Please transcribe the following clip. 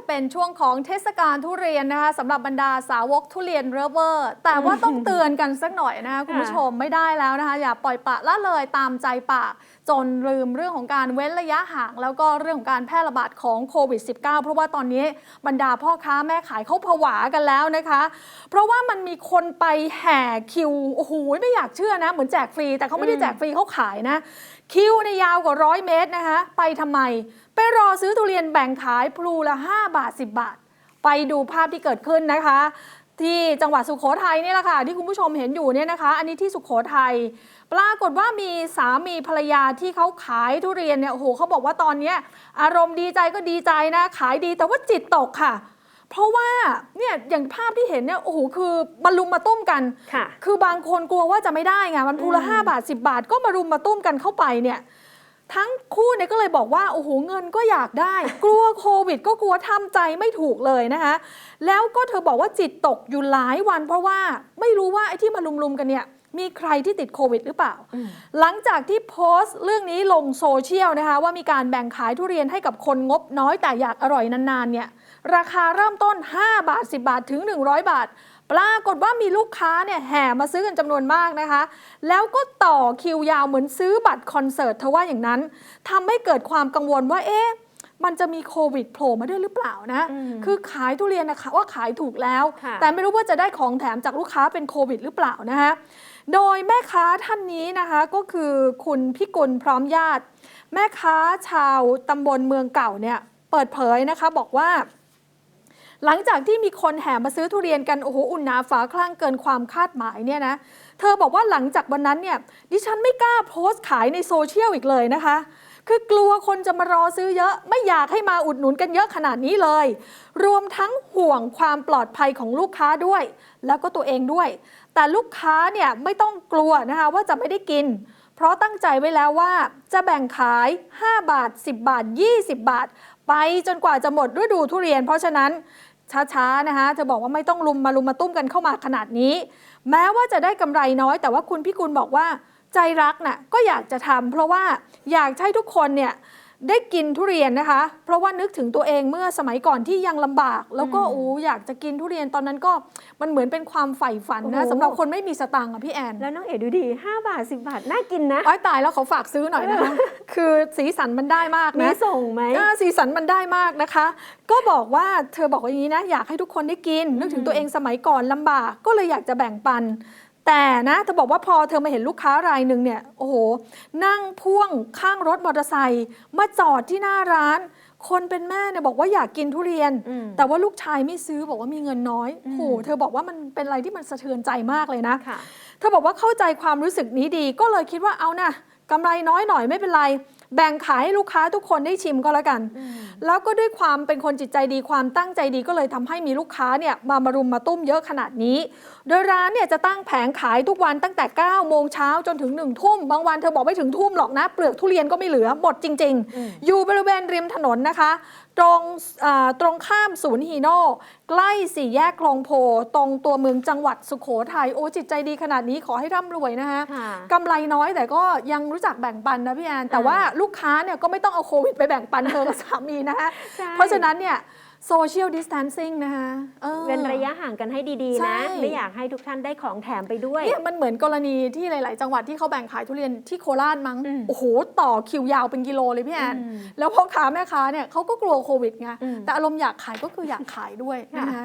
จะเป็นช่วงของเทศกาลทุเรียนนะคะสำหรับบรรดาสาวกทุเรียนเรเวอร์ แต่ว่าต้องเตือนกันสักหน่อยนะคะคุณผู้ชมไม่ได้แล้วนะคะ อย่าปล่อยปละละเลยตามใจปาก จนลืมเรื่องของการเว้นระยะห่าง แล้วก็เรื่องของการแพร่ระบาดของโควิด -19 เพราะว่าตอนนี้บรรดาพ่อค้าแม่ขายเขาผวากันแล้วนะคะ เพราะว่ามันมีคนไปแห่คิวโอ้โหไม่อยากเชื่อนะ เหมือนแจกฟรี แต่เขาไม่ได้แจกฟรีเขาขายนะ คิวในยาวกว่าร้อยเมตรนะคะ ไปทำไม รอซื้อทุเรียนแบ่งขายพลูละ 5 บาท 10 บาท ไปดูภาพที่เกิดขึ้นนะคะ ที่จังหวัดสุขโขทัยนี่แหละค่ะ ที่คุณผู้ชมเห็นอยู่เนี่ยนะคะ อันนี้ที่สุขโขทัยปรากฏว่ามีสามีภรรยาที่เขาขายทุเรียนเนี่ยโอ้โหเขาบอกว่าตอนเนี้ยอารมณ์ดีใจก็ดีใจนะ ขายดีแต่ว่าจิตตกค่ะเพราะว่าเนี่ยอย่างภาพที่เห็นเนี่ยโอ้โหคือบรรลุมมาตุ้มกันค่ะ คือบางคนกลัวว่าจะไม่ได้ไงมันพูละอืมห้าบาท 10 บาทก็มารุมมาตุ้มกันเข้าไปเนี่ย ทั้งคู่เนี่ยก็เลยบอกว่า โอ้โหเงินก็อยากได้ กลัวโควิด ก็กลัวทำใจไม่ถูกเลยนะคะ แล้วก็เธอบอกว่าจิตตกอยู่หลายวัน เพราะว่าไม่รู้ว่าไอ้ที่มาลุมๆกันเนี่ยมีใครที่ติดโควิดหรือเปล่าอืมหลังจากที่โพสต์เรื่องนี้ลงโซเชียลนะคะ ว่ามีการแบ่งขายทุเรียนให้กับคนงบน้อยแต่อยากอร่อยนานๆเนี่ยราคาเริ่มต้น 5 บาท 10 บาทถึง 100 บาท ปรากฏว่ามีลูกค้าเนี่ยแห่มาซื้อกันจำนวนมากนะคะ แล้วก็ต่อคิวยาวเหมือนซื้อบัตรคอนเสิร์ตเธอว่าอย่างนั้นทำให้เกิดความกังวลว่าเอ๊ะมันจะมีโควิดโผล่มาด้วยหรือเปล่านะอืมคือขายทุเรียนนะคะว่าขายถูกแล้วค่ะแต่ไม่รู้ว่าจะได้ของแถมจากลูกค้าเป็นโควิดหรือเปล่านะคะโดยแม่ค้าท่านนี้นะคะก็คือคุณพิกุลพร้อมญาติ แม่ค้าชาวตำบลเมืองเก่าเนี่ยเปิดเผยนะคะบอกว่า หลังจากที่มีคนแห่มาซื้อทุเรียนกันโอ้โหอุ่นหนาฝาคลั่งเกินความคาดหมายเนี่ยนะเธอบอกว่าหลังจากวันนั้นเนี่ยดิฉันไม่กล้าโพสต์ขายในโซเชียลอีกเลยนะคะ คือกลัวคนจะมารอซื้อเยอะ ไม่อยากให้มาอุดหนุนกันเยอะขนาดนี้เลย รวมทั้งห่วงความปลอดภัยของลูกค้าด้วย แล้วก็ตัวเองด้วย แต่ลูกค้าเนี่ยไม่ต้องกลัวนะคะว่าจะไม่ได้กินเพราะตั้งใจไว้แล้วว่าจะแบ่งขาย 5 บาท 10 บาท 20 บาท ไปจนกว่าจะหมดฤดูทุเรียน เพราะฉะนั้น ช้าๆนะคะเธอบอกว่าไม่ต้องลุมมาลุมมาตุ้มกันเข้ามาขนาดนี้ แม้ว่าจะได้กำไรน้อย แต่ว่าคุณพิกุลบอกว่าใจรักน่ะก็อยากจะทำเพราะว่าอยากให้ทุกคนเนี่ยได้กินทุเรียนนะคะ เพราะว่านึกถึงตัวเองเมื่อสมัยก่อนที่ยังลำบาก แล้วก็อืมโอ้อยากจะกินทุเรียนตอนนั้นก็มันเหมือนเป็นความใฝ่ฝันนะโอ้โหสำหรับคนไม่มีสตังค์อะพี่แอน แล้วน้องเอ๋ดูดี 5 บาท 10 บาท น่ากินนะอ้อยตายแล้วเขาฝากซื้อหน่อยนะคะ คือสีสันมันได้มากมีนะส่งไหมอ่าสีสันมันได้มากนะคะ ก็บอกว่าเธอบอกว่าอย่างนี้นะอยากให้ทุกคนได้กิน นึกถึงตัวเองสมัยก่อนลำบาก ก็เลยอยากจะแบ่งปัน แต่นะเธอบอกว่าพอเธอมาเห็นลูกค้ารายหนึ่งเนี่ยโอ้โห นั่งพ่วงข้างรถมอเตอร์ไซค์มาจอดที่หน้าร้าน คนเป็นแม่เนี่ยบอกว่าอยากกินทุเรียนอืมแต่ว่าลูกชายไม่ซื้อบอกว่ามีเงินน้อยอืมโอ้โหเธอบอกว่ามันเป็นอะไรที่มันสะเทือนใจมากเลยนะค่ะเธอบอกว่าเข้าใจความรู้สึกนี้ดีก็เลยคิดว่าเอานะ กำไรน้อยหน่อยไม่เป็นไร แบ่งขายให้ลูกค้าทุกคนได้ชิมก็แล้วกัน แล้วก็ด้วยความเป็นคนจิตใจดีความตั้งใจดีก็เลยทำให้มีลูกค้าเนี่ยมามารุมมาตุ้มเยอะขนาดนี้ โดยร้านเนี่ยจะตั้งแผงขายทุกวันตั้งแต่9โมงเช้าจนถึง1ทุ่มบางวันเธอบอกไม่ถึงทุ่มหรอกนะ เปลือกทุเรียนก็ไม่เหลือหมดจริงอืมๆอยู่บริเวณริมถนนนะคะ ตรงอ่าตรงข้ามศูนย์ฮีโน่ ใกล้สี่แยกคลองโพตรงตัวเมืองจังหวัดสุโขทัยโอ้จิตใจดีขนาดนี้ขอให้ร่ำรวยนะคะค่ะกำไรน้อยแต่ก็ยังรู้จักแบ่งปันนะพี่แอนแต่อ่าว่าลูกค้าเนี่ยก็ไม่ต้องเอาโควิดไปแบ่งปันเธอกับสามีนะคะใช่เพราะฉะนั้นเนี่ย โซเชียลดิส a ทนซิ่งนะคะออ เว้นระยะห่างกันให้ดีใช่ๆนะ ไม่อยากให้ทุกท่านได้ของแถมไปด้วย เนี่ยมันเหมือนกรณีที่หลาย ๆ จังหวัดที่เขาแบ่งขายทุเรียนที่โคราชมั้ง อืมโอ้โห ต่อคิวยาวเป็นกิโลเลยพี่แอนอืมแล้วพ่อค้าแม่ค้าเนี่ยเขาก็กลัวโควิดไง อืม แต่อารมณ์อยากขายก็คืออยากขายด้วยนะคะ